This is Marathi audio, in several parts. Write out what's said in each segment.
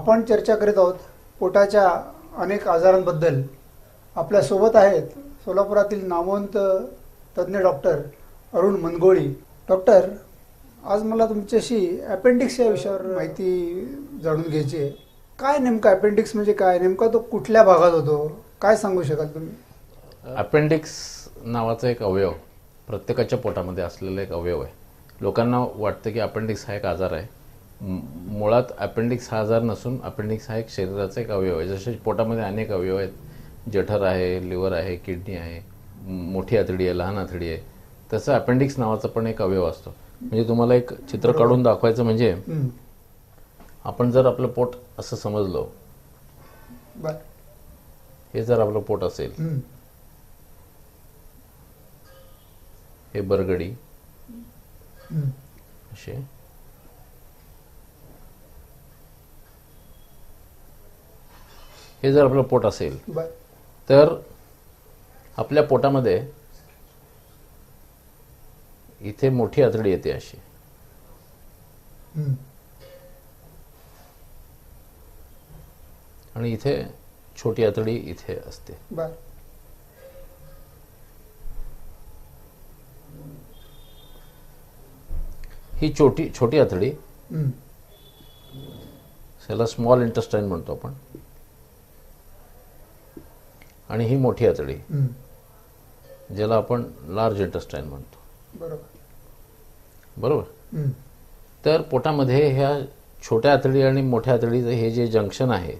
आपण चर्चा करीत आहोत पोटाच्या अनेक आजारांबद्दल. आपल्यासोबत आहेत सोलापुरातील नामवंत तज्ज्ञ डॉक्टर अरुण मनगोळी. डॉक्टर आज मला तुमच्याशी अपेंडिक्स या विषयावर माहिती जाणून घ्यायची आहे. काय नेमकं अपेंडिक्स म्हणजे काय? नेमका तो कुठल्या भागात होतो? काय सांगू शकाल तुम्ही? अपेंडिक्स नावाचा एक अवयव प्रत्येकाच्या पोटामध्ये असलेला एक अवयव आहे. लोकांना वाटतं की अपेंडिक्स हा एक आजार आहे. मुळात अपेंडिक्स हा आजार नसून अपेंडिक्स हा एक शरीराचा एक अवयव आहे जसे पोटामध्ये अनेक अवयव आहेत जठर आहे लिव्हर आहे किडनी आहे मोठी आतडी आहे लहान आतडी आहे तसं अपेंडिक्स नावाचा पण एक अवयव असतो म्हणजे तुम्हाला एक चित्र काढून दाखवायचं म्हणजे. आपण जर आपलं पोट असं समजलो हे जर आपलं पोट असेल हं. बरगडी. असे हे जर आपलं पोट असेल तर आपल्या पोटामध्ये इथे मोठी आतडी येते अशी. आणि इथे छोटी आतडी इथे असते. ही छोटी छोटी आतडी. त्याला स्मॉल इंटेस्टाईन म्हणतो आपण. आणि ही मोठी आतडी. ज्याला आपण लार्ज इंटेस्टाईन म्हणतो बरोबर बरोबर. तर पोटामध्ये ह्या छोट्या आतडी आणि मोठ्या आतडीचं हे जे जंक्शन आहे.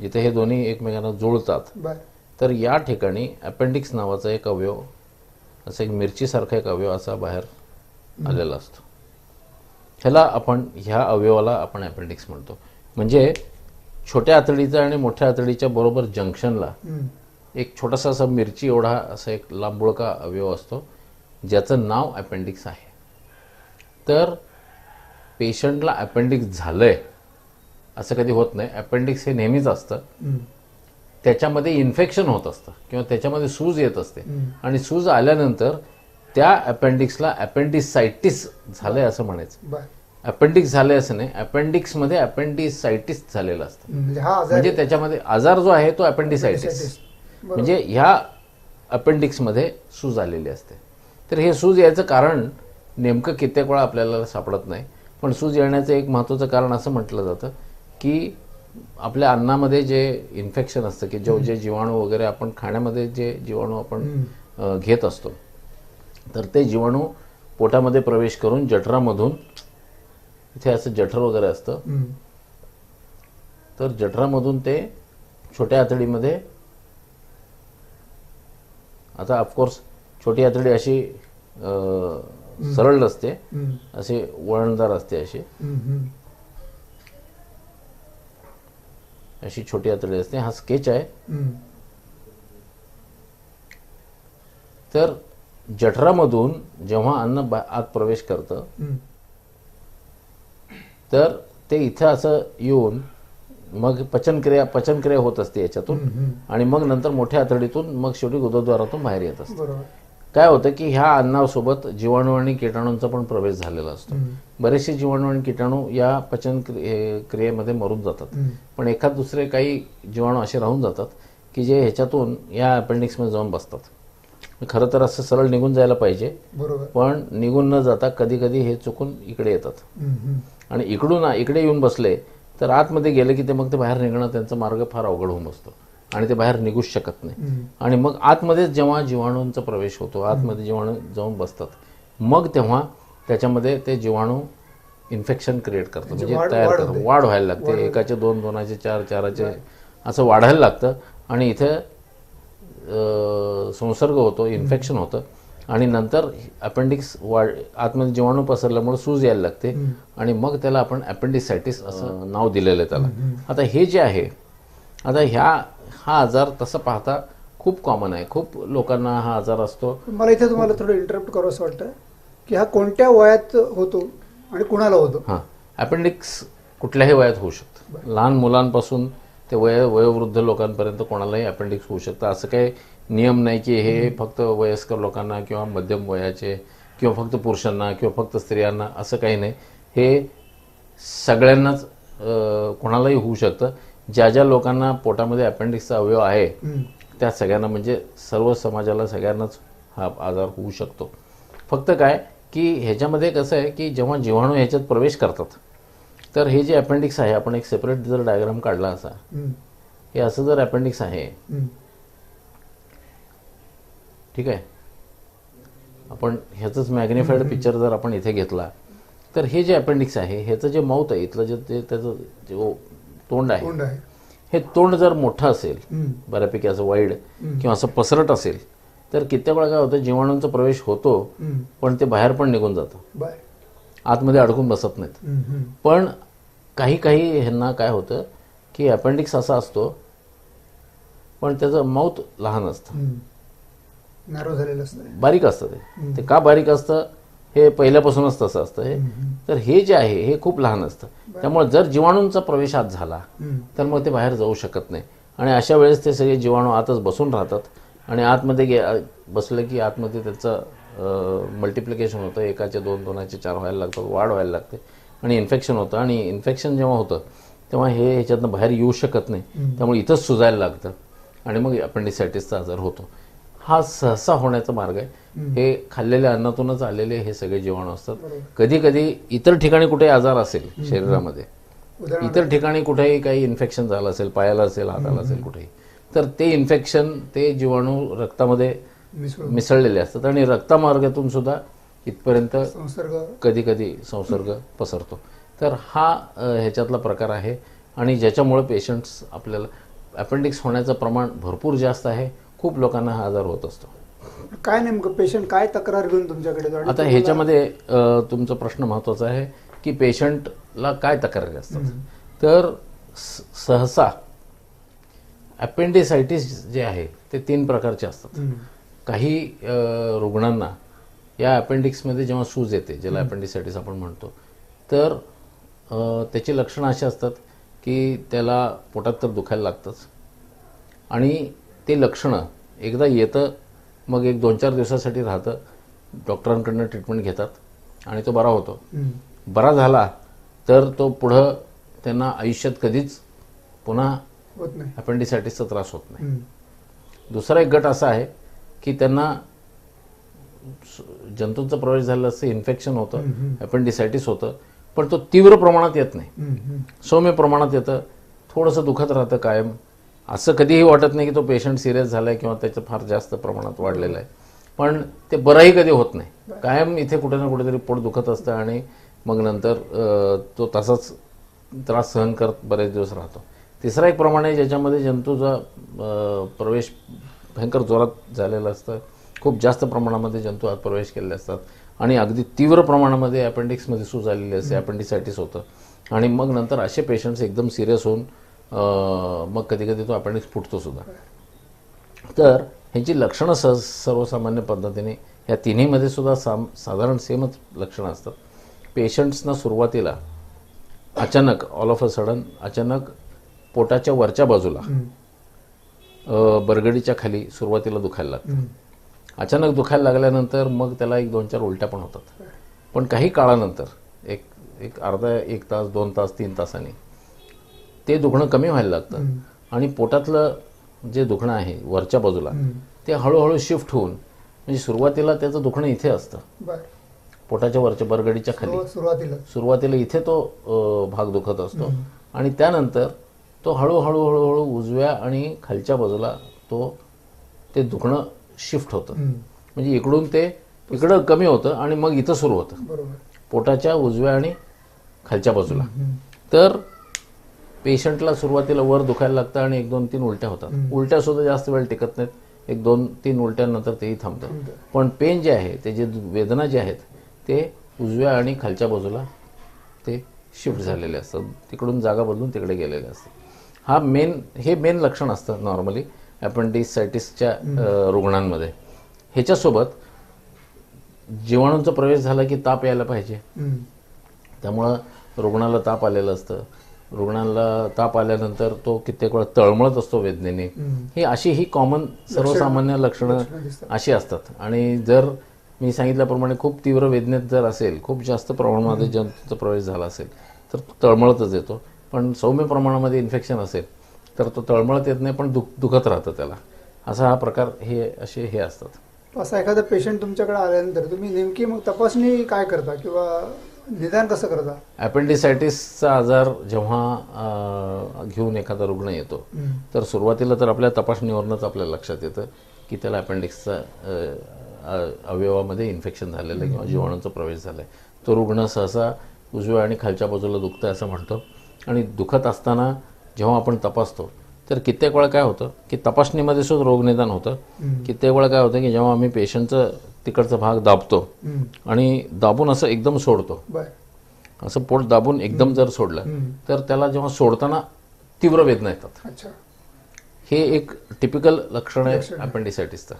जिथे हे दोन्ही एकमेकांना जुळतात तर या ठिकाणी अपेंडिक्स नावाचा एक अवयव असं एक मिरचीसारखा एक अवयव असा बाहेर आलेला असतो ह्याला आपण ह्या अवयवाला आपण अपेंडिक्स म्हणतो म्हणजे छोट्या आतडीचा आणि मोठ्या आतडीच्या बरोबर जंक्शनला. एक छोटासा असा मिरची एवढा असा एक लांबुळका अवयव असतो ज्याचं नाव अपेंडिक्स आहे. तर पेशंटला अपेंडिक्स झालंय असं कधी होत नाही. अपेंडिक्स हे नेहमीच असतं. त्याच्यामध्ये इन्फेक्शन होत असतं किंवा त्याच्यामध्ये सूज येत असते. आणि सूज आल्यानंतर त्या अपेंडिक्सला अपेंडिसायटिस झालंय असं म्हणायचं. अपेंडिक्स झालंय असं नाही अपेंडिक्समध्ये अपेंडिसायटिस झालेलं असतं. म्हणजे म्हणजे त्याच्यामध्ये आजार जो आहे तो अपेंडिसायटिस. म्हणजे ह्या अपेंडिक्समध्ये सूज आलेली असते. तर हे सूज याचं कारण नेमकं कित्येक वेळा आपल्याला सापडत नाही. पण सूज येण्याचं एक महत्त्वाचं कारण असं म्हटलं जातं की आपल्या अन्नामध्ये जे इन्फेक्शन असतं की जो जे जीवाणू वगैरे आपण खाण्यामध्ये जे जीवाणू आपण घेत असतो तर ते जीवाणू पोटामध्ये प्रवेश करून जठरामधून इथे असं जठर वगैरे असतं. तर जठरामधून ते छोट्या आतडीमध्ये आता ऑफकोर्स छोटी आतडी अशी अ, सरळ नसते. अशी वळणदार असते अशी. अशी छोटी आतडी असते हा स्केच आहे. तर जठरामधून जेव्हा अन्न आत प्रवेश करतं. तर ते इथं असं येऊन मग पचनक्रिया पचनक्रिया होत असते याच्यातून. आणि मग नंतर मोठ्या आतडीतून मग शेवटी गुदद्वारातून बाहेर येत असतं. काय होतं की ह्या अन्नासोबत जीवाणू आणि किटाणूंचा पण प्रवेश झालेला असतो. बरेचसे जीवाणू आणि किटाणू या पचन क्रि- क्रियेमध्ये मरून जातात. पण एखाद दुसरे काही जीवाणू असे राहून जातात की जे ह्याच्यातून या अपेंडिक्समध्ये जाऊन बसतात. खरं तर असं सरळ निघून जायला पाहिजे. पण निघून न जाता कधी कधी हे चुकून इकडे येतात. आणि इकडून इकडे येऊन बसले तर आतमध्ये गेले की ते मग ते बाहेर निघणं त्यांचा मार्ग फार अवघड होऊन बसतो. आणि ते बाहेर निघूच शकत नाही. आणि मग आतमध्येच जेव्हा जीवाणूंचा प्रवेश होतो आतमध्ये जीवाणू जाऊन बसतात मग तेव्हा त्याच्यामध्ये ते जीवाणू इन्फेक्शन क्रिएट करतात. म्हणजे म्हणजे तयार करतात. वाढ व्हायला लागते. एकाचे दोन दोनाचे चार चाराचे असं वाढायला लागतं. आणि इथे संसर्ग होतो इन्फेक्शन होतं. आणि नंतर अपेंडिक्स वाढ आतमध्ये जीवाणू पसरल्यामुळे सूज यायला लागते आणि मग त्याला आपण अपेंडिसायटिस असं नाव दिलेलं आहे त्याला. आता हे जे आहे आता ह्या हा आजार तसं पाहता खूप कॉमन आहे. खूप लोकांना हा आजार असतो. मला इथे तुम्हाला थोडं इंटरप्ट करू असं वाटतं की हा कोणत्या वयात होतो आणि कुणाला होतो? हां. अपेंडिक्स कुठल्याही वयात होऊ शकतं. लहान मुलांपासून ते वय वयोवृद्ध लोकांपर्यंत कोणालाही अपेंडिक्स होऊ शकतं. असं काही नियम नाही की हे फक्त वयस्कर लोकांना किंवा मध्यम वयाचे किंवा फक्त पुरुषांना किंवा फक्त स्त्रियांना असं काही नाही हे सगळ्यांनाच कोणालाही होऊ शकतं ज्या ज्या लोकांना पोटामध्ये अपेंडिक्सचा अवयव आहे. त्या सगळ्यांना म्हणजे सर्व समाजाला सगळ्यांनाच हा आजार होऊ शकतो फक्त काय की ह्याच्यामध्ये कसं आहे की जेव्हा जीवाणू ह्याच्यात प्रवेश करतात तर हे जे अपेंडिक्स आहे आपण एक सेपरेट जर डायग्राम काढला असा. हे असं जर अपेंडिक्स आहे. ठीक आहे? आपण ह्याचंच मॅग्निफाईड पिक्चर जर आपण इथे घेतला तर हे जे अपेंडिक्स आहे ह्याचं जे माउथ आहे इथलं जे ते त्याचं जे तोंड आहे हे तोंड जर मोठं असेल. बऱ्यापैकी असं वाईड किंवा असं पसरट असेल तर कित्येक वेळा काय होतं जीवाणूंचा प्रवेश होतो. पण ते बाहेर पण निघून जातं. आतमध्ये अडकून बसत नाहीत. पण काही काही ह्यांना काय होतं की अपेंडिक्स असा असतो पण त्याचं माउथ लहान असतं हम्म. नॅरो झालेलं असतं बारीक असतं ते. ते का बारीक असतं? हे पहिल्यापासूनच तसं असतं हे. तर हे जे आहे हे खूप लहान असतं. त्यामुळे जर जीवाणूंचा प्रवेश आत झाला. तर मग ते बाहेर जाऊ शकत नाही. आणि अशा वेळेस ते सगळे जीवाणू आतच बसून राहतात. आणि आतमध्ये गे बसलं की आतमध्ये त्याचं मल्टिप्लिकेशन होतं. एकाचे दोन दोनाचे चार व्हायला लागतात वाढ व्हायला लागते. आणि इन्फेक्शन होतं. आणि इन्फेक्शन जेव्हा होतं तेव्हा हे ह्याच्यातनं बाहेर येऊ शकत नाही. त्यामुळे इथंच सुजायला लागतं. आणि मग अपेंडिसायटिसचा आजार होतो. हा सहसा होण्याचा मार्ग आहे. हे खाल्लेल्या अन्नातूनच आलेले हे सगळे जीवाणू असतात. कधी कधी इतर ठिकाणी कुठे आजार असेल शरीरामध्ये इतर ठिकाणी कुठेही काही इन्फेक्शन झालं असेल पायाला असेल हाताला असेल कुठेही तर ते इन्फेक्शन ते जीवाणू रक्तामध्ये मिसळलेले असतात आणि रक्तामार्गातून सुद्धा इथपर्यंत कधी कधी संसर्ग पसरतो. तर हा ह्याच्यातला प्रकार आहे आणि ज्याच्यामुळे पेशंट्स आपल्याला अपेंडिक्स होण्याचं प्रमाण भरपूर जास्त आहे. खूप लोकांना हा आजार होत असतो. काय नेमकं पेशंट काय तक्रार घेऊन तुमच्याकडे आता ह्याच्यामध्ये तुमचा प्रश्न महत्त्वाचा आहे की पेशंटला काय तक्रारी असतात. तर सहसा अपेंडिसायटिस जे आहे ते तीन प्रकारचे असतात. काही रुग्णांना या अपेंडिक्समध्ये जेव्हा सूज येते ज्याला अपेंडिसायटिस आपण म्हणतो तर त्याची लक्षणं अशी असतात की त्याला पोटात तर दुखायला लागतंच. आणि ते लक्षणं एकदा येतं मग एक दोन चार दिवसासाठी राहतं. डॉक्टरांकडनं ट्रीटमेंट घेतात आणि तो बरा होतो. बरा झाला तर तो पुढं त्यांना आयुष्यात कधीच पुन्हा अपेंडिसायटिसचा त्रास होत नाही. दुसरा एक गट असा आहे की त्यांना जंतूंचा प्रवेश झालेला असतं इन्फेक्शन होतं अपेंडिसायटिस होतं पण तो तीव्र प्रमाणात येत नाही. सौम्य प्रमाणात येतं थोडंसं दुखत राहतं कायम. असं कधीही वाटत नाही की तो पेशंट सिरियस झालाय किंवा त्याचं फार जास्त प्रमाणात वाढलेलं आहे. पण ते बरंही कधी होत नाही. कायम इथे कुठे ना कुठेतरी पोट दुखत असतं आणि मग नंतर तो तसाच त्रास सहन करत बरेच दिवस राहतो. तिसरा एक प्रमाण आहे ज्याच्यामध्ये जंतूचा प्रवेश भयंकर जोरात झालेला असतं. खूप जास्त प्रमाणामध्ये जंतू आत प्रवेश केलेले असतात. आणि अगदी तीव्र प्रमाणामध्ये अपेंडिक्समध्ये सूज आलेली असते अपेंडिसायटिस होतं. आणि मग नंतर असे पेशंट्स एकदम सिरियस होऊन मग कधी कधी तो अपेंडिक्स फुटतो सुद्धा. तर ह्याची लक्षणं सहज सर्वसामान्य पद्धतीने या तिन्हीमध्ये सुद्धा साम साधारण सेमच लक्षणं असतात. पेशंट्सना सुरुवातीला अचानक ऑल ऑफ अ सडन अचानक पोटाच्या वरच्या बाजूला बरगडीच्या खाली सुरुवातीला दुखायला लागतं. अचानक दुखायला लागल्यानंतर मग त्याला एक दोन चार उलट्या पण होतात. पण काही काळानंतर एक एक अर्धा एक तास दोन तास तीन तासांनी ते दुखणं कमी व्हायला लागतं. आणि पोटातलं जे दुखणं आहे वरच्या बाजूला. ते हळूहळू शिफ्ट होऊन म्हणजे सुरुवातीला त्याचं दुखणं इथे असतं. पोटाच्या वरच्या बरगडीच्या खाली. सुरुवात- सुरुवातीला. सुरुवातीला इथे तो भाग दुखत असतो. आणि त्यानंतर तो हळूहळू हळूहळू उजव्या आणि खालच्या बाजूला तो ते दुखणं शिफ्ट होतं. म्हणजे इकडून ते इकडं कमी होतं आणि मग इथं सुरू होतं. पोटाच्या उजव्या आणि खालच्या बाजूला. तर पेशंटला सुरुवातीला वर दुखायला लागतं आणि एक दोन तीन उलट्या होतात. उलट्या सुद्धा जास्त वेळ टिकत नाहीत. एक दोन तीन उलट्यानंतर तेही थांबतं. पण पेन जे आहे ते जे वेदना जे आहेत ते उजव्या आणि खालच्या बाजूला ते शिफ्ट झालेले असतात. तिकडून जागा बदलून तिकडे गेलेले असतात. हा मेन हे मेन लक्षण असतं नॉर्मली अपेंडिसायटिसच्या रुग्णांमध्ये. ह्याच्यासोबत जीवाणूंचा प्रवेश झाला की ताप यायला पाहिजे. त्यामुळं रुग्णाला ताप आलेलं असतं. रुग्णाला ताप आल्यानंतर तो कित्येक वेळा तळमळत असतो वेदनेने. ही अशी ही कॉमन सर्वसामान्य लक्षणं. अशी असतात. आणि जर मी सांगितल्याप्रमाणे खूप तीव्र वेदनेत जर असेल खूप जास्त प्रमाणामध्ये जंतूचा प्रवेश झाला असेल तर तो तळमळतच येतो. पण सौम्य प्रमाणामध्ये इन्फेक्शन असेल तर तो तळमळत येत नाही पण दुख दुखत राहतं त्याला. असा हा प्रकार हे असे हे असतात. असा एखादा पेशंट तुमच्याकडे आल्यानंतर तुम्ही नेमकी मग तपासणी काय करता? किंवा निदान कसं करता अपेंडिसायटिसचा आजार जेव्हा घेऊन एखादा रुग्ण येतो. तर सुरुवातीला तर आपल्या तपासणीवरूनच आपल्या लक्षात येतं की त्याला अपेंडिक्सचा अवयवामध्ये इन्फेक्शन झालेलं आहे किंवा जीवाणूचा प्रवेश झाला आहे तो रुग्ण सहसा उजव्या आणि खालच्या बाजूला दुखतं असं म्हणतो. आणि दुखत असताना जेव्हा आपण तपासतो तर कित्येक वेळा काय होतं की तपासणीमध्ये सुद्धा रोगनिदान होतं. कित्येक वेळा काय होतं की जेव्हा आम्ही पेशंटचं तिकडचा भाग दाबतो. आणि दाबून असं एकदम सोडतो. असं पोट दाबून एकदम जर सोडलं. तर त्याला जेव्हा सोडताना तीव्र वेदना येतात. हे एक टिपिकल लक्षण आहे. अपेंडिसायटिसचं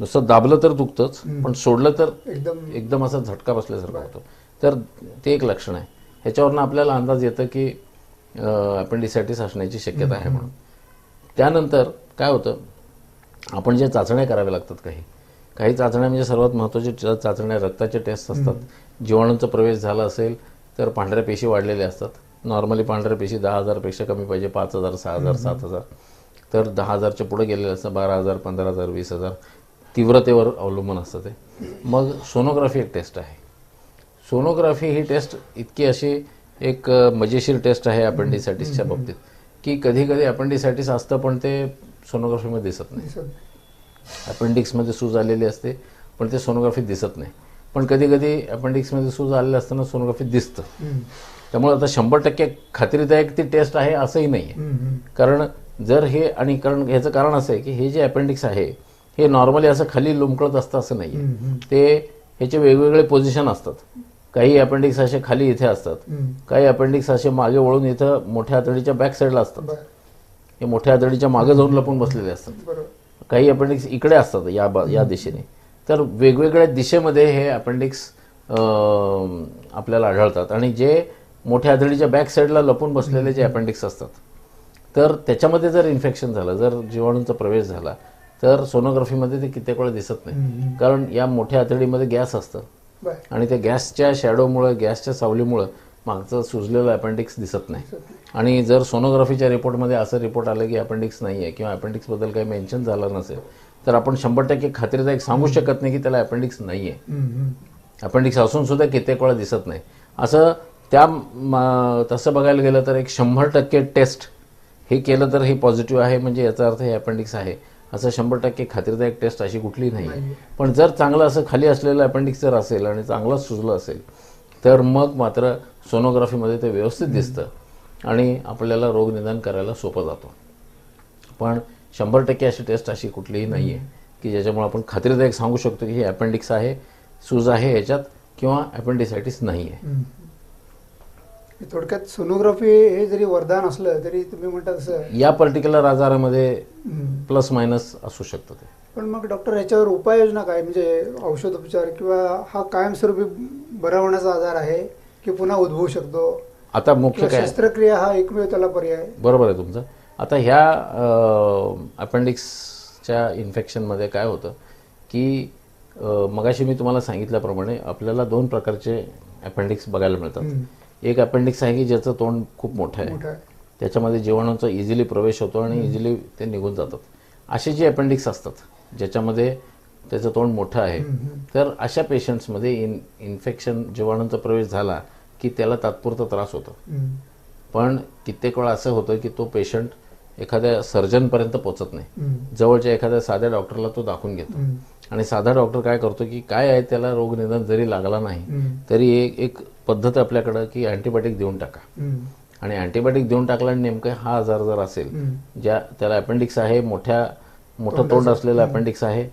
नुसतं दाबलं तर दुखतंच. पण सोडलं तर एकदम एकदम असा झटका बसल्यासारखं होतं. तर ते एक लक्षण आहे. ह्याच्यावरनं आपल्याला अंदाज येतं की अपेंडिसायटिस असण्याची शक्यता आहे म्हणून. त्यानंतर काय होतं आपण जे चाचण्या कराव्या लागतात काही काही चाचण्या म्हणजे सर्वात महत्त्वाच्या च- चाचण्या रक्ताचे टेस्ट असतात. जीवाणूंचा प्रवेश झाला असेल तर पांढऱ्या पेशी वाढलेल्या असतात. नॉर्मली पांढऱ्या पेशी दहा हजारपेक्षा कमी पाहिजे पाच हजार सहा हजार सात हजार. तर दहा हजारच्या पुढे गेलेले असतात बारा हजार पंधरा हजार वीस हजार. तीव्रतेवर अवलंबून असतं ते. मग सोनोग्राफी एक टेस्ट आहे. सोनोग्राफी ही टेस्ट इतकी अशी एक मजेशीर टेस्ट आहे अपेंडिसायटिसच्या बाबतीत. की कधी कधी अपेंडिसायटिस असतं पण ते सोनोग्राफीमध्ये दिसत नाही. अपेंडिक्समध्ये सूज आलेली असते पण ते सोनोग्राफीत दिसत नाही. पण कधी कधी अपेंडिक्समध्ये सूज आलेलं असताना सोनोग्राफीत दिसतं. त्यामुळे आता शंभर टक्के खात्रीदायक ती टेस्ट आहे असंही नाही आहे. कारण जर हे आणि कारण ह्याचं कारण असं आहे की हे जे अपेंडिक्स आहे हे नॉर्मली असं खाली लोंबकळत असतं असं नाही. ते ह्याचे वेगवेगळे पोझिशन असतात. काही अपेंडिक्स असे खाली इथे असतात. काही अपेंडिक्स असे मागे वळून इथं मोठ्या आतडीच्या बॅक साईडला असतात. हे मोठ्या आतडीच्या मागे जाऊन लपून बसलेले असतात. काही अपेंडिक्स इकडे असतात या बा- या दिशेने. तर वेगवेगळ्या दिशेमध्ये हे अपेंडिक्स आपल्याला आढळतात. आणि जे मोठ्या आतडीच्या बॅक साईडला लपून बसलेले जे अपेंडिक्स असतात. तर त्याच्यामध्ये जर इन्फेक्शन झालं जर जीवाणूंचा प्रवेश झाला तर सोनोग्राफीमध्ये ते कित्येक वेळा दिसत नाही. कारण या मोठ्या आतडीमध्ये गॅस असतं. आणि त्या गॅसच्या शॅडोमुळं गॅसच्या सावलीमुळं मागचं सुजलेलं अपेंडिक्स दिसत नाही. आणि जर सोनोग्राफीच्या रिपोर्टमध्ये असं रिपोर्ट आलं की अपेंडिक्स नाही आहे किंवा अपेंडिक्सबद्दल काही मेन्शन झालं नसेल तर आपण शंभर टक्के खात्रीदायक सांगू शकत नाही की त्याला अपेंडिक्स नाही आहे. अपेंडिक्स असून सुद्धा कित्येक वेळा दिसत नाही. असं त्या तसं बघायला गेलं तर एक शंभर टक्के टेस्ट हे केलं तर हे पॉझिटिव्ह आहे म्हणजे याचा अर्थ हे अपेंडिक्स आहे. असं शंभर टक्के खात्रीदायक टेस्ट अशी कुठली नाही आहे पण जर चांगलं असं खाली असलेलं अपेंडिक्स जर असेल आणि चांगलंच सुजलं असेल तर मग मात्र सोनोग्राफीमध्ये ते व्यवस्थित दिसतं. आणि आपल्याला रोग निदान करायला सोपं जातो. पण शंभर टक्के अशी टेस्ट अशी कुठलीही नाही आहे की ज्याच्यामुळे आपण खात्रीदायक सांगू शकतो की हे अपेंडिक्स आहे सूज आहे याच्यात किंवा अपेंडिसायटिस नाही आहे. थोडक्यात सोनोग्राफी हे जरी वरदान असलं तरी तुम्ही म्हणता तसं या पर्टिक्युलर आजारामध्ये. प्लस मायनस असू शकतं ते. पण मग डॉक्टर याच्यावर उपाययोजना काय? म्हणजे औषधोपचार किंवा हा कायमस्वरूपी बरा होण्याचा आजार आहे की पुन्हा उद्भवू शकतो? आता मुख्य काय? शस्त्रक्रिया हा एकमेव त्याला पर्याय. बरोबर आहे तुमचं. आता ह्या अपेंडिक्सच्या इन्फेक्शनमध्ये काय होतं की मगाशी मी तुम्हाला सांगितल्याप्रमाणे आपल्याला दोन प्रकारचे अपेंडिक्स बघायला मिळतात. एक अपेंडिक्स आहे की ज्याचं तोंड खूप मोठं आहे. मोठा आहे. त्याच्यामध्ये जीवाणूंचा इझिली प्रवेश होतो आणि इझिली ते निघून जातात. असे जे अपेंडिक्स असतात ज्याच्यामध्ये त्याचं तोंड मोठं आहे तर अशा पेशंट्समध्ये इन इन्फेक्शन जीवाणूंचा प्रवेश झाला की त्याला तात्पुरता त्रास होतो. पण कित्येक वेळा असं होतं की तो पेशंट एखाद्या सर्जनपर्यंत पोचत नाही. जवळच्या एखाद्या साध्या डॉक्टरला तो दाखवून घेतो. आणि साधा डॉक्टर काय करतो की काय आहे त्याला रोग निदान जरी लागला नाही. तरी एक एक पद्धत आपल्याकडं की अँटीबायोटिक देऊन टाका. आणि अँटीबायोटिक देऊन टाकला आणि नेमकं हा आजार जर असेल. ज्या त्याला अपेंडिक्स आहे मोठ्या मोठं तोंड असलेलं अपेंडिक्स आहे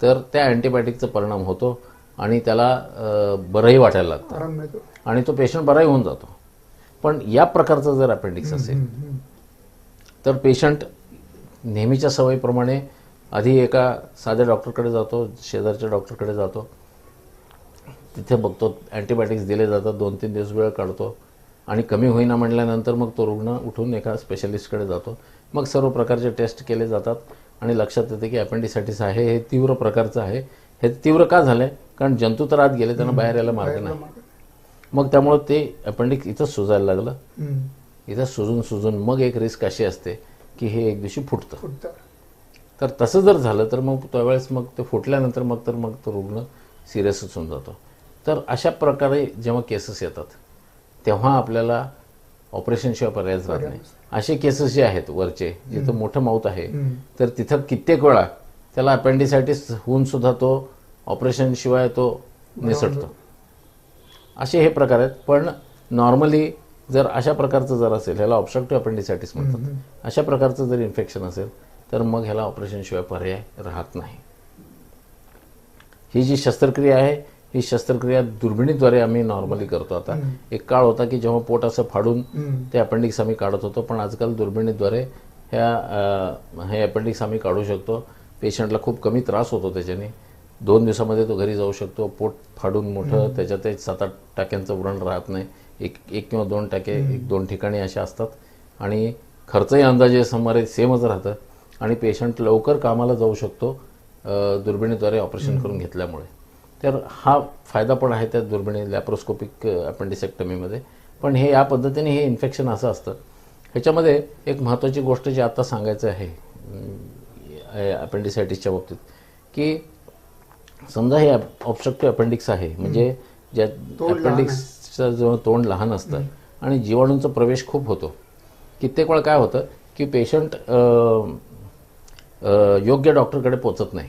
तर त्या अँटीबायोटिकचा परिणाम होतो आणि त्याला बरंही वाटायला लागतं आणि तो पेशंट बराही होऊन जातो. पण या प्रकारचं जर अपेंडिक्स असेल. तर पेशंट नेहमीच्या सवयीप्रमाणे आधी एका साध्या डॉक्टरकडे जातो शेजारच्या डॉक्टरकडे जातो. तिथे बघतो अँटीबायोटिक्स दिले जातात दोन तीन दिवस वेळ काढतो. आणि कमी होईना म्हटल्यानंतर मग तो रुग्ण उठून एका स्पेशलिस्टकडे जातो. मग सर्व प्रकारचे टेस्ट केले जातात. आणि लक्षात येते की अपेंडिसायटिस आहे हे तीव्र प्रकारचं आहे. हे तीव्र का झालंय? कारण जंतू तर आत गेले त्यांना बाहेर यायला मार्ग नाही. मग त्यामुळं ते अपेंडिक्स इथंच सुजायला लागलं. इथं सुजून सुजून मग एक रिस्क अशी असते की हे एक दिवशी फुटतं. तर तसं जर झालं तर मग त्यावेळेस मग ते फुटल्यानंतर मग तर मग तो रुग्ण सिरियसच होऊन जातो. तर अशा प्रकारे जेव्हा केसेस येतात तेव्हा आपल्याला ऑपरेशनशिवाय पर्यायच राहत नाही. असे केसेस जे आहेत वरचे जिथं मोठं माऊत आहे. तर तिथं कित्येक वेळा त्याला अपेंडिसायटिस होऊन सुद्धा तो ऑपरेशन शिवाय तो निसटतो. असे हे प्रकार आहेत. पण नॉर्मली जर अशा प्रकारचं जर असेल ह्याला ऑब्स्ट्रक्टिव्ह अपेंडिसायटिस म्हणतात. अशा प्रकारचं जर इन्फेक्शन असेल तर मग ह्याला ऑपरेशन शिवाय पर्याय राहत नाही. ही जी शस्त्रक्रिया आहे ही शस्त्रक्रिया दुर्बिणीद्वारे आम्ही नॉर्मली करतो. आता एक काळ होता की जेव्हा पोट असं फाडून. ते अपेंडिक्स आम्ही काढत होतो पण आजकाल दुर्बिणीद्वारे ह्या हे अपेंडिक्स आम्ही काढू शकतो. पेशंटला खूप कमी त्रास होतो त्याच्याने. दोन दिवसामध्ये तो घरी जाऊ शकतो. पोट फाडून मोठं त्याच्यात सात आठ टाक्यांचं व्रण राहत नाही. एक एक किंवा दोन टाके एक दोन ठिकाणी असे असतात. आणि खर्चही अंदाजे सुमारे सेमच राहतं. आणि पेशंट लवकर कामाला जाऊ शकतो दुर्बिणीद्वारे ऑपरेशन करून घेतल्यामुळे. तर हा फायदा पण आहे त्या दुर्बिणी लॅप्रोस्कोपिक अपेंडिसेक्टमीमध्ये पण हे या पद्धतीने हे इन्फेक्शन असं असतं. ह्याच्यामध्ये एक महत्त्वाची गोष्ट जी आता सांगायचं आहे अपेंडिसायटिसच्या बाबतीत की समजा हे ऑब्स्ट्रक्टिव्ह अपेंडिक्स आहे म्हणजे ज्या. अपेंडिक्सचं जेव्हा तोंड लहान असतं आणि जीवाणूंचा प्रवेश खूप होतो. कित्येक वेळा काय होतं की पेशंट योग्य डॉक्टरकडे पोचत नाही.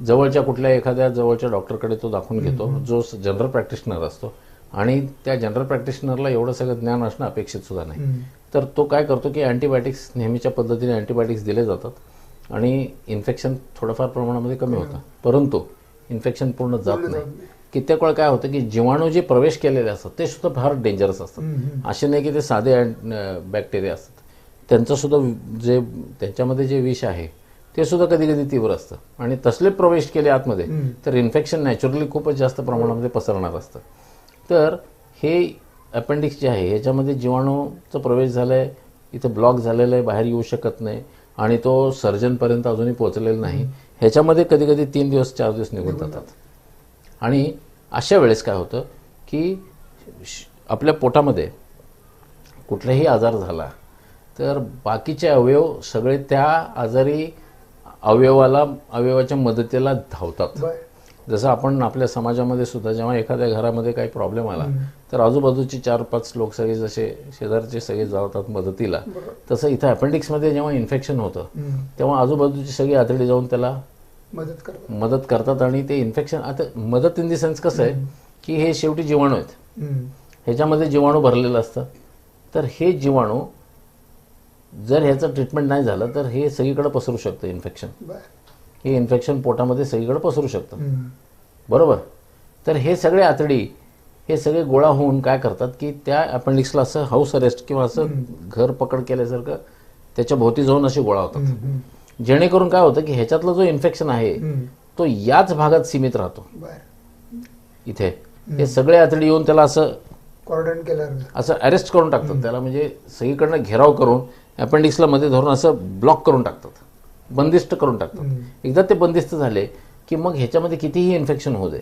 जवळच्या कुठल्या एखाद्या जवळच्या डॉक्टरकडे तो दाखवून घेतो जो जनरल प्रॅक्टिशनर असतो. आणि त्या जनरल प्रॅक्टिशनरला एवढं सगळं ज्ञान असणं अपेक्षित सुद्धा नाही. तर तो काय करतो की अँटीबायोटिक्स नेहमीच्या पद्धतीने अँटीबायोटिक्स दिले जातात आणि इन्फेक्शन थोडंफार प्रमाणामध्ये कमी होतं. परंतु इन्फेक्शन पूर्ण जात नाही. कित्येक वेळा काय होतं की जीवाणू जे प्रवेश केलेले असतात ते सुद्धा फार डेंजरस असतात. असे नाही की ते साधे बॅक्टेरिया असतात. त्यांचं सुद्धा जे त्यांच्यामध्ये जे विष आहे ते सुद्धा कधी कधी तीव्र असतं. आणि तसले प्रवेश केले आतमध्ये तर इन्फेक्शन नॅचरली खूपच जास्त प्रमाणामध्ये पसरणार असतं. तर हे अपेंडिक्स जे आहे ह्याच्यामध्ये जीवाणूचा प्रवेश झालाय इथं ब्लॉक झालेला आहे बाहेर येऊ शकत नाही आणि तो सर्जनपर्यंत अजूनही पोहोचलेला नाही. ह्याच्यामध्ये कधी कधी तीन दिवस चार दिवस निघून जातात. आणि अशा वेळेस काय होतं की आपल्या पोटामध्ये कुठलाही आजार झाला तर बाकीचे अवयव सगळे त्या आजारी अवयवाला अवयवाच्या मदतीला धावतात. जसं आपण आपल्या समाजामध्ये सुद्धा जेव्हा एखाद्या घरामध्ये काही प्रॉब्लेम आला तर आजूबाजूची चार पाच लोक सगळे जसे शेजारचे सगळे जातात मदतीला तसं इथं अपेंडिक्समध्ये जेव्हा इन्फेक्शन होतं. तेव्हा आजूबाजूची सगळी आतडी जाऊन त्याला मदत करतात. मदत करतात आणि ते इन्फेक्शन आता मदत इन दी सेन्स कसं आहे की हे शेवटी जीवाणू आहेत. ह्याच्यामध्ये जीवाणू भरलेलं असतं. तर हे जीवाणू जर ह्याचं ट्रीटमेंट नाही झालं तर हे सगळीकडे पसरू शकतं इन्फेक्शन हे इन्फेक्शन पोटामध्ये सगळीकडे पसरू शकतं. हम्म. बरोबर? तर हे सगळे आतडी हे सगळे गोळा होऊन काय करतात की त्या अपेंडिक्सला असं हाऊस अरेस्ट किंवा असं घर पकड केल्यासारखं त्याच्या भोवती जाऊन असे गोळा होतात. जेणेकरून काय होतं की ह्याच्यातला जो इन्फेक्शन आहे. तो याच भागात सीमित राहतो. इथे. हे सगळे आतडी येऊन त्याला असं कॉर्डन केलं असं अरेस्ट करून टाकतात त्याला. म्हणजे सगळीकडनं घेराव करून अपेंडिक्सला मध्ये धरून असं ब्लॉक करून टाकतात. बंदिस्त करून टाकतात एकदा ते बंदिस्त झाले की मग ह्याच्यामध्ये कितीही इन्फेक्शन होऊ दे.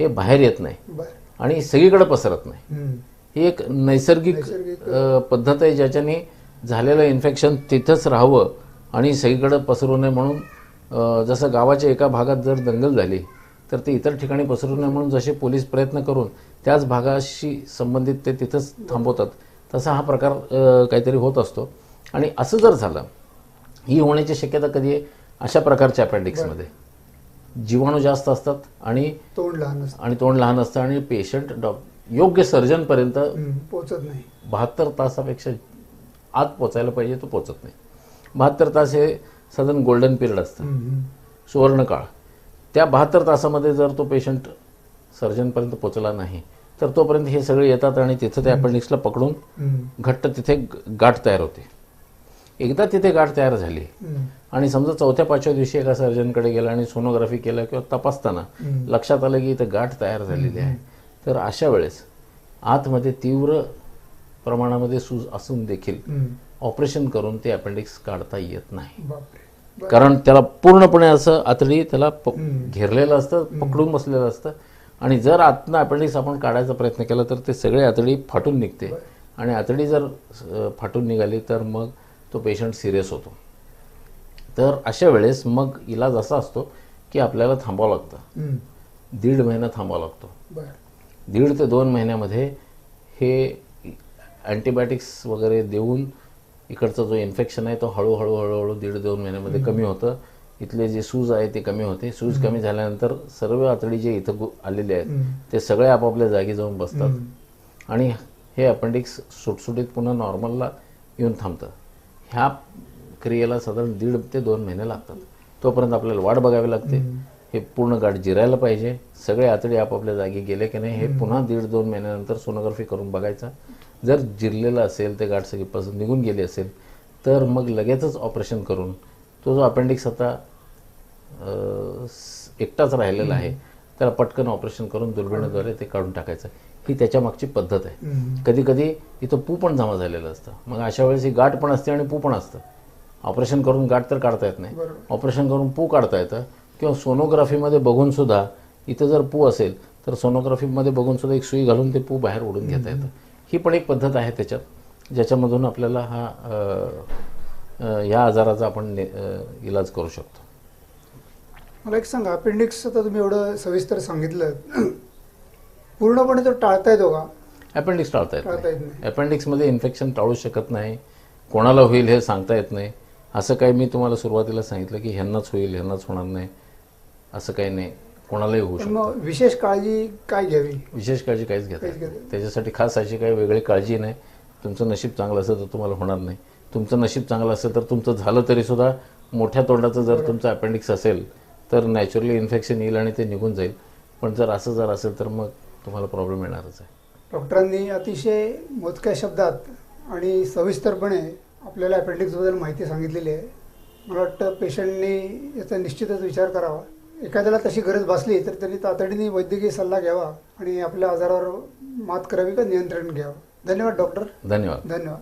हे बाहेर येत नाही. आणि सगळीकडे पसरत नाही. ही एक नैसर्गिक पद्धत आहे ज्याच्याने झालेलं इन्फेक्शन तिथंच राहावं आणि सगळीकडे पसरू नये म्हणून जसं गावाच्या एका भागात जर दंगल झाली तर ते इतर ठिकाणी पसरू नये म्हणून जसे पोलीस प्रयत्न करून त्याच भागाशी संबंधित ते तिथंच थांबवतात तसा हा प्रकार काहीतरी होत असतो. आणि असं जर झालं ही होण्याची शक्यता कधी आहे? अशा प्रकारच्या अपेंडिक्समध्ये जीवाणू जास्त असतात आणि तोंड लहान असतं. आणि तोंड लहान असतं आणि पेशंट योग्य सर्जनपर्यंत. पोचत नाही. बहात्तर तासापेक्षा आत पोचायला पाहिजे तो पोचत नाही. बहात्तर तास हे साधारण गोल्डन पिरियड असतं. सुवर्णकाळ. त्या बहात्तर तासामध्ये जर तो पेशंट सर्जनपर्यंत पोचला नाही तर तोपर्यंत हे सगळे येतात आणि तिथं त्या अपेंडिक्सला पकडून. घट्ट तिथे गाठ तयार होते. एकदा तिथे गाठ तयार झाली. आणि समजा चौथ्या पाचव्या दिवशी एका सर्जनकडे गेला आणि सोनोग्राफी केलं किंवा तपासताना. लक्षात आलं की इथं गाठ तयार झालेली आहे. तर अशा वेळेस आतमध्ये तीव्र प्रमाणामध्ये सूज असून देखील. ऑपरेशन करून ते अपेंडिक्स काढता येत नाही. कारण त्याला पूर्णपणे असं आतडी त्याला. घेरलेलं असतं पकडून बसलेलं असतं. आणि जर आतनं अपेंडिक्स आपण काढायचा प्रयत्न केला तर ते सगळे आतडी फाटून निघते. आणि आतडी जर फाटून निघाली तर मग तो पेशंट सिरियस होतो. तर अशा वेळेस मग इलाज असा असतो की आपल्याला थांबावं लागतं. दीड महिना थांबावा लागतो. दीड ते दोन महिन्यामध्ये हे अँटीबायोटिक्स वगैरे देऊन इकडचा जो इन्फेक्शन आहे तो हळूहळू हळूहळू दीड दोन महिन्यामध्ये कमी होतं. इथले जे सूज आहे ते कमी होते. सूज कमी झाल्यानंतर सर्व आतडी जे इथं आलेले आहेत. ते सगळे आपापल्या जागी जाऊन बसतात. आणि हे अपेंडिक्स सुटसुटीत पुन्हा नॉर्मलला येऊन थांबतं. ह्या क्रियेला साधारण दीड ते दोन महिने लागतात. तोपर्यंत आपल्याला वाट बघावी लागते. हे पूर्ण गाठ जिरायला पाहिजे. सगळे आतडी आपापल्या जागी गेले की नाही हे पुन्हा दीड दोन महिन्यानंतर सोनोग्राफी करून बघायचं. जर जिरलेलं असेल ते गाठ सगळी पस निघून गेली असेल तर मग लगेचच ऑपरेशन करून तो जो अपेंडिक्स आता एकटाच राहिलेला आहे त्याला पटकन ऑपरेशन करून दुर्बिणीद्वारे ते काढून टाकायचं. ही त्याच्या मागची पद्धत आहे. कधी कधी इथं पू पण जमा झालेलं असतं. मग अशा वेळेस ही गाठ पण असते आणि पू पण असतं. ऑपरेशन करून गाठ तर काढता येत नाही. ऑपरेशन करून पू काढता येतं. किंवा सोनोग्राफीमध्ये बघून सुद्धा इथं जर पू असेल तर सोनोग्राफीमध्ये बघून सुद्धा एक सुई घालून ते पू बाहेर ओढून घेता येतं. ही पण एक पद्धत आहे त्याच्यात ज्याच्यामधून आपल्याला हा अं, अं, या आजाराचा आपण इलाज करू शकतो. मला एक सांगा अपेंडिक्स आता तुम्ही एवढं सविस्तर सांगितलं. पूर्णपणे तो टाळता येतो का? अपेंडिक्स टाळता येत टाळता येत नाही. नाही. अपेंडिक्समध्ये इन्फेक्शन टाळू शकत नाही. कोणाला होईल हे सांगता येत नाही. असं काही मी तुम्हाला सुरुवातीला सांगितलं की ह्यांनाच होईल ह्यांनाच होणार नाही. असं काही नाही. कोणालाही होऊ पण शकतं. मग विशेष काळजी काय घ्यावी? विशेष काळजी काहीच घेत काहीच नाही. घेत नाही. त्याच्यासाठी खास अशी काही वेगळी काळजी नाही. तुमचं नशीब चांगलं असेल तर तुम्हाला होणार नाही. तुमचं नशीब चांगलं असेल तर तुमचं झालं तरी सुद्धा मोठ्या तोंडाचं जर तुमचं अपेंडिक्स असेल तर नॅचरली इन्फेक्शन येईल आणि ते निघून जाईल. पण जर असं जर असेल तर मग तुम्हाला प्रॉब्लेम येणारच आहे. डॉक्टरांनी अतिशय मोजक्या शब्दात आणि सविस्तरपणे आपल्याला अपेंडिक्सबद्दल माहिती सांगितलेली आहे. मला वाटतं पेशंटनी याचा निश्चितच विचार करावा. एखाद्याला तशी गरज भासली तर त्यांनी तातडीने वैद्यकीय सल्ला घ्यावा आणि आपल्या आजारावर मात करावी का नियंत्रण घ्यावं. धन्यवाद डॉक्टर. धन्यवाद. धन्यवाद.